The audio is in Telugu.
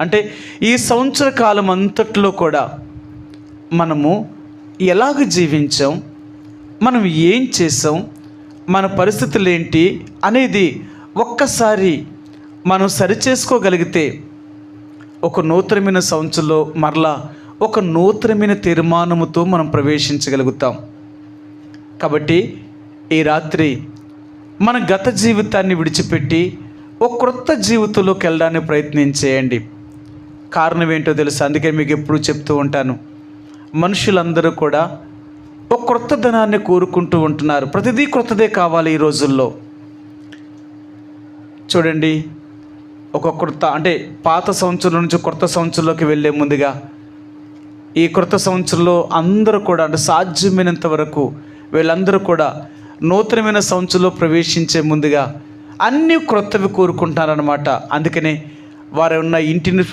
అంటే ఈ సంవత్సర కాలం అంతట్లో కూడా మనము ఎలాగ జీవించాం మనం ఏం చేసాం మన పరిస్థితులు ఏంటి అనేది ఒక్కసారి మనం సరిచేసుకోగలిగితే ఒక నూతనమైన సంవత్సరంలో మరలా ఒక నూతనమైన తీర్మానముతో మనం ప్రవేశించగలుగుతాం. కాబట్టి ఈ రాత్రి మన గత జీవితాన్ని విడిచిపెట్టి ఒక క్రొత్త జీవితంలోకి వెళ్ళడానికి ప్రయత్నం చేయండి. కారణం ఏంటో తెలుసు? అందుకే మీకు ఎప్పుడు చెప్తూ ఉంటాను. మనుషులందరూ కూడా ఒక క్రొత్త ధనాన్ని కోరుకుంటూ ఉంటున్నారు. ప్రతిదీ క్రొత్తదే కావాలి ఈ రోజుల్లో. చూడండి ఒక క్రొత్త అంటే పాత సంవత్సరం నుంచి కొత్త సంవత్సరంలోకి వెళ్ళే ముందుగా ఈ క్రొత్త సంవత్సరంలో అందరూ కూడా అంటే సాధ్యమైనంత వరకు వీళ్ళందరూ కూడా నూతనమైన సంవత్సరంలో ప్రవేశించే ముందుగా అన్నీ క్రొత్తవి కోరుకుంటారనమాట అందుకనే వారు ఉన్న ఇంటిని